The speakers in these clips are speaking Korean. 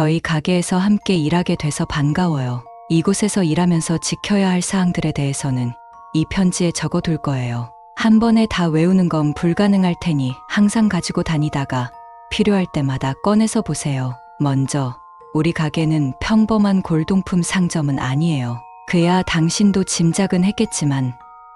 저희 가게에서 함께 일하게 돼서 반가워요. 이곳에서 일하면서 지켜야 할 사항들에 대해서는 이 편지에 적어둘 거예요. 한 번에 다 외우는 건 불가능할 테니 항상 가지고 다니다가 필요할 때마다 꺼내서 보세요. 먼저, 우리 가게는 평범한 골동품 상점은 아니에요. 그야 당신도 짐작은 했겠지만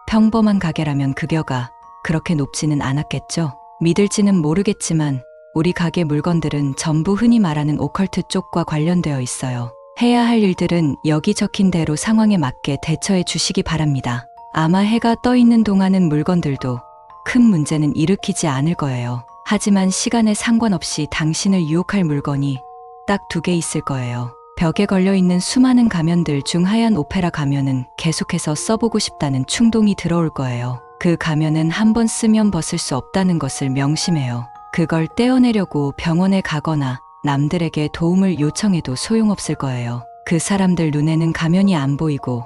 평범한 가게라면 급여가 그렇게 높지는 않았겠죠. 믿을지는 모르겠지만 우리 가게 물건들은 전부 흔히 말하는 오컬트 쪽과 관련되어 있어요. 해야 할 일들은 여기 적힌 대로 상황에 맞게 대처해 주시기 바랍니다. 아마 해가 떠 있는 동안은 물건들도 큰 문제는 일으키지 않을 거예요. 하지만 시간에 상관없이 당신을 유혹할 물건이 딱 두 개 있을 거예요. 벽에 걸려 있는 수많은 가면들 중 하얀 오페라 가면은 계속해서 써보고 싶다는 충동이 들어올 거예요. 그 가면은 한 번 쓰면 벗을 수 없다는 것을 명심해요. 그걸 떼어내려고 병원에 가거나 남들에게 도움을 요청해도 소용없을 거예요. 그 사람들 눈에는 가면이 안 보이고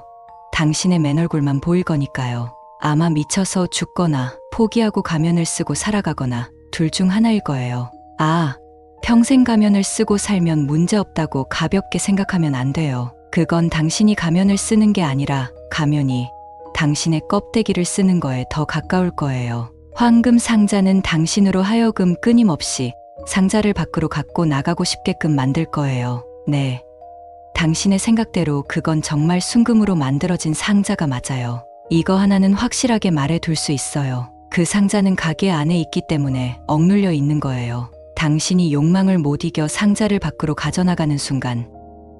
당신의 맨 얼굴만 보일 거니까요. 아마 미쳐서 죽거나 포기하고 가면을 쓰고 살아가거나 둘 중 하나일 거예요. 아, 평생 가면을 쓰고 살면 문제 없다고 가볍게 생각하면 안 돼요. 그건 당신이 가면을 쓰는 게 아니라 가면이 당신의 껍데기를 쓰는 거에 더 가까울 거예요. 황금 상자는 당신으로 하여금 끊임없이 상자를 밖으로 갖고 나가고 싶게끔 만들 거예요. 네. 당신의 생각대로 그건 정말 순금으로 만들어진 상자가 맞아요. 이거 하나는 확실하게 말해 둘 수 있어요. 그 상자는 가게 안에 있기 때문에 억눌려 있는 거예요. 당신이 욕망을 못 이겨 상자를 밖으로 가져나가는 순간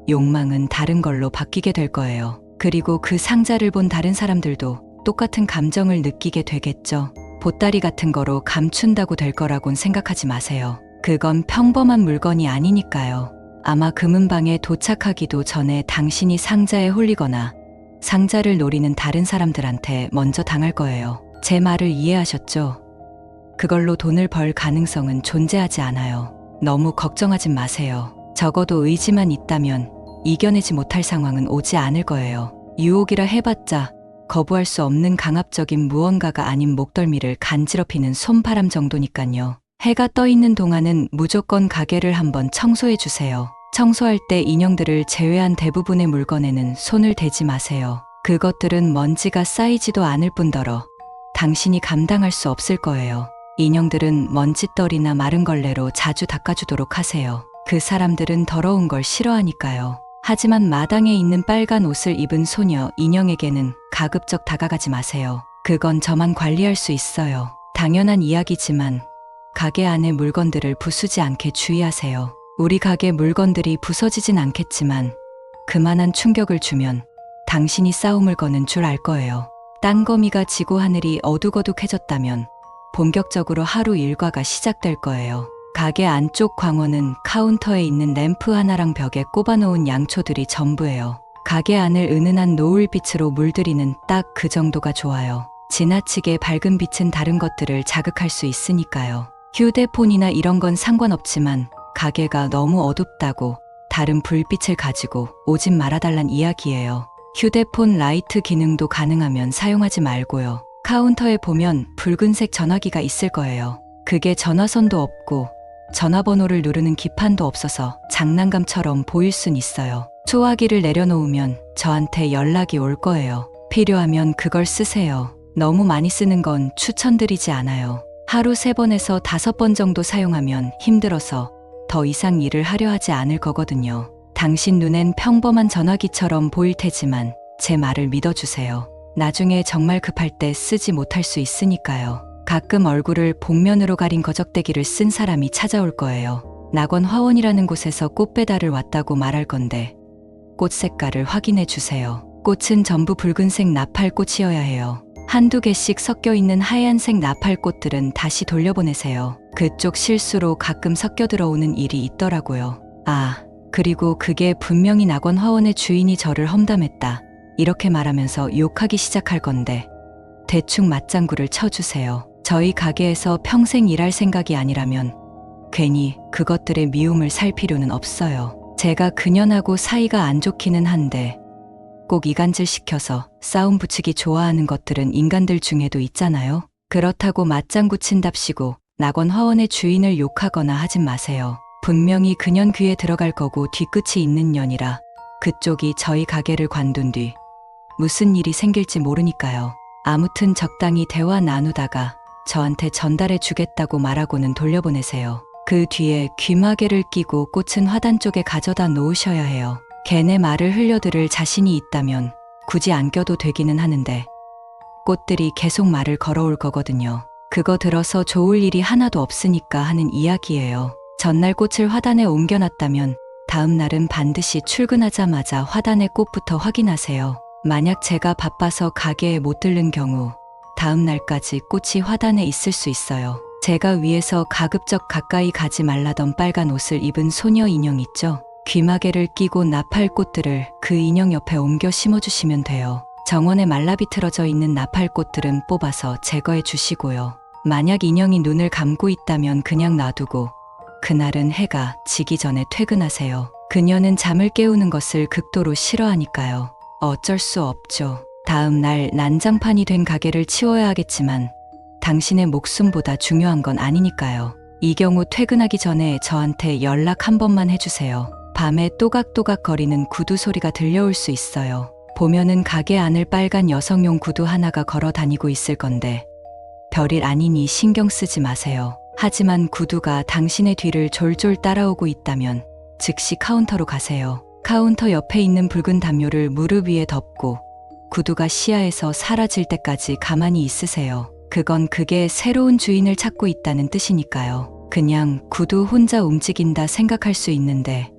욕망은 다른 걸로 바뀌게 될 거예요. 그리고 그 상자를 본 다른 사람들도 똑같은 감정을 느끼게 되겠죠. 보따리 같은 거로 감춘다고 될 거라곤 생각하지 마세요. 그건 평범한 물건이 아니니까요. 아마 금은방에 도착하기도 전에 당신이 상자에 홀리거나 상자를 노리는 다른 사람들한테 먼저 당할 거예요. 제 말을 이해하셨죠? 그걸로 돈을 벌 가능성은 존재하지 않아요. 너무 걱정하지 마세요. 적어도 의지만 있다면 이겨내지 못할 상황은 오지 않을 거예요. 유혹이라 해봤자 거부할 수 없는 강압적인 무언가가 아닌 목덜미를 간지럽히는 손바람 정도니깐요. 해가 떠 있는 동안은 무조건 가게를 한번 청소해 주세요. 청소할 때 인형들을 제외한 대부분의 물건에는 손을 대지 마세요. 그것들은 먼지가 쌓이지도 않을 뿐더러 당신이 감당할 수 없을 거예요. 인형들은 먼지떨이나 마른 걸레로 자주 닦아주도록 하세요. 그 사람들은 더러운 걸 싫어하니까요. 하지만 마당에 있는 빨간 옷을 입은 소녀 인형에게는 가급적 다가가지 마세요. 그건 저만 관리할 수 있어요. 당연한 이야기지만 가게 안의 물건들을 부수지 않게 주의하세요. 우리 가게 물건들이 부서지진 않겠지만 그만한 충격을 주면 당신이 싸움을 거는 줄 알 거예요. 땅거미가 지고 하늘이 어둑어둑해졌다면 본격적으로 하루 일과가 시작될 거예요. 가게 안쪽 광원은 카운터에 있는 램프 하나랑 벽에 꼽아놓은 양초들이 전부예요. 가게 안을 은은한 노을빛으로 물들이는 딱 그 정도가 좋아요. 지나치게 밝은 빛은 다른 것들을 자극할 수 있으니까요. 휴대폰이나 이런 건 상관없지만 가게가 너무 어둡다고 다른 불빛을 가지고 오진 말아달란 이야기예요. 휴대폰 라이트 기능도 가능하면 사용하지 말고요. 카운터에 보면 붉은색 전화기가 있을 거예요. 그게 전화선도 없고 전화번호를 누르는 기판도 없어서 장난감처럼 보일 순 있어요. 소화기를 내려놓으면 저한테 연락이 올 거예요. 필요하면 그걸 쓰세요. 너무 많이 쓰는 건 추천드리지 않아요. 하루 세 번에서 다섯 번 정도 사용하면 힘들어서 더 이상 일을 하려 하지 않을 거거든요. 당신 눈엔 평범한 전화기처럼 보일 테지만 제 말을 믿어주세요. 나중에 정말 급할 때 쓰지 못할 수 있으니까요. 가끔 얼굴을 복면으로 가린 거적대기를 쓴 사람이 찾아올 거예요. 낙원 화원이라는 곳에서 꽃 배달을 왔다고 말할 건데 꽃 색깔을 확인해 주세요. 꽃은 전부 붉은색 나팔꽃이어야 해요. 한두 개씩 섞여 있는 하얀색 나팔꽃들은 다시 돌려보내세요. 그쪽 실수로 가끔 섞여 들어오는 일이 있더라고요. 아, 그리고 그게 분명히 낙원 화원의 주인이 저를 험담했다. 이렇게 말하면서 욕하기 시작할 건데 대충 맞장구를 쳐주세요. 저희 가게에서 평생 일할 생각이 아니라면 괜히 그것들의 미움을 살 필요는 없어요. 제가 그년하고 사이가 안 좋기는 한데 꼭 이간질 시켜서 싸움 붙이기 좋아하는 것들은 인간들 중에도 있잖아요. 그렇다고 맞장구 친답시고 낙원 화원의 주인을 욕하거나 하진 마세요. 분명히 그년 귀에 들어갈 거고 뒤끝이 있는 년이라 그쪽이 저희 가게를 관둔 뒤 무슨 일이 생길지 모르니까요. 아무튼 적당히 대화 나누다가 저한테 전달해 주겠다고 말하고는 돌려보내세요. 그 뒤에 귀마개를 끼고 꽃은 화단 쪽에 가져다 놓으셔야 해요. 걔네 말을 흘려들을 자신이 있다면 굳이 안 껴도 되기는 하는데 꽃들이 계속 말을 걸어올 거거든요. 그거 들어서 좋을 일이 하나도 없으니까 하는 이야기예요. 전날 꽃을 화단에 옮겨놨다면 다음 날은 반드시 출근하자마자 화단의 꽃부터 확인하세요. 만약 제가 바빠서 가게에 못 들른 경우 다음 날까지 꽃이 화단에 있을 수 있어요. 제가 위에서 가급적 가까이 가지 말라던 빨간 옷을 입은 소녀 인형 있죠? 귀마개를 끼고 나팔꽃들을 그 인형 옆에 옮겨 심어주시면 돼요. 정원에 말라비틀어져 있는 나팔꽃들은 뽑아서 제거해 주시고요. 만약 인형이 눈을 감고 있다면 그냥 놔두고 그날은 해가 지기 전에 퇴근하세요. 그녀는 잠을 깨우는 것을 극도로 싫어하니까요. 어쩔 수 없죠. 다음 날 난장판이 된 가게를 치워야 하겠지만 당신의 목숨보다 중요한 건 아니니까요. 이 경우 퇴근하기 전에 저한테 연락 한 번만 해주세요. 밤에 또각또각 거리는 구두 소리가 들려올 수 있어요. 보면은 가게 안을 빨간 여성용 구두 하나가 걸어 다니고 있을 건데 별일 아니니 신경 쓰지 마세요. 하지만 구두가 당신의 뒤를 졸졸 따라오고 있다면 즉시 카운터로 가세요. 카운터 옆에 있는 붉은 담요를 무릎 위에 덮고 구두가 시야에서 사라질 때까지 가만히 있으세요. 그건 그게 새로운 주인을 찾고 있다는 뜻이니까요. 그냥 구두 혼자 움직인다 생각할 수 있는데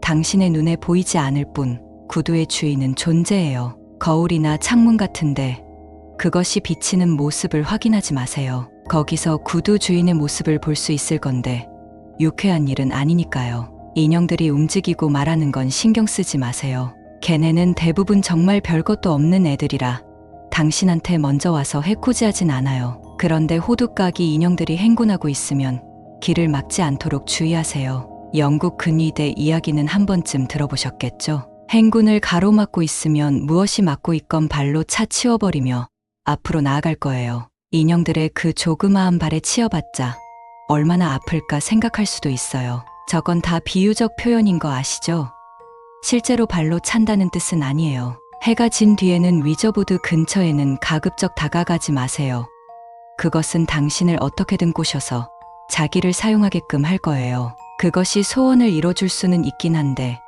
당신의 눈에 보이지 않을 뿐 구두의 주인은 존재해요. 거울이나 창문 같은데 그것이 비치는 모습을 확인하지 마세요. 거기서 구두 주인의 모습을 볼 수 있을 건데 유쾌한 일은 아니니까요. 인형들이 움직이고 말하는 건 신경 쓰지 마세요. 걔네는 대부분 정말 별것도 없는 애들이라 당신한테 먼저 와서 해코지하진 않아요. 그런데 호두까기 인형들이 행군하고 있으면 길을 막지 않도록 주의하세요. 영국 근위대 이야기는 한 번쯤 들어보셨겠죠? 행군을 가로막고 있으면 무엇이 막고 있건 발로 차 치워버리며 앞으로 나아갈 거예요. 인형들의 그 조그마한 발에 치여봤자 얼마나 아플까 생각할 수도 있어요. 저건 다 비유적 표현인 거 아시죠? 실제로 발로 찬다는 뜻은 아니에요. 해가 진 뒤에는 위저보드 근처에는 가급적 다가가지 마세요. 그것은 당신을 어떻게든 꼬셔서 자기를 사용하게끔 할 거예요. 그것이 소원을 이뤄줄 수는 있긴 한데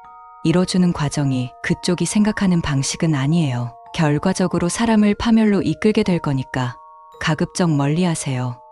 이뤄주는 과정이 그쪽이 생각하는 방식은 아니에요. 결과적으로 사람을 파멸로 이끌게 될 거니까 가급적 멀리 하세요.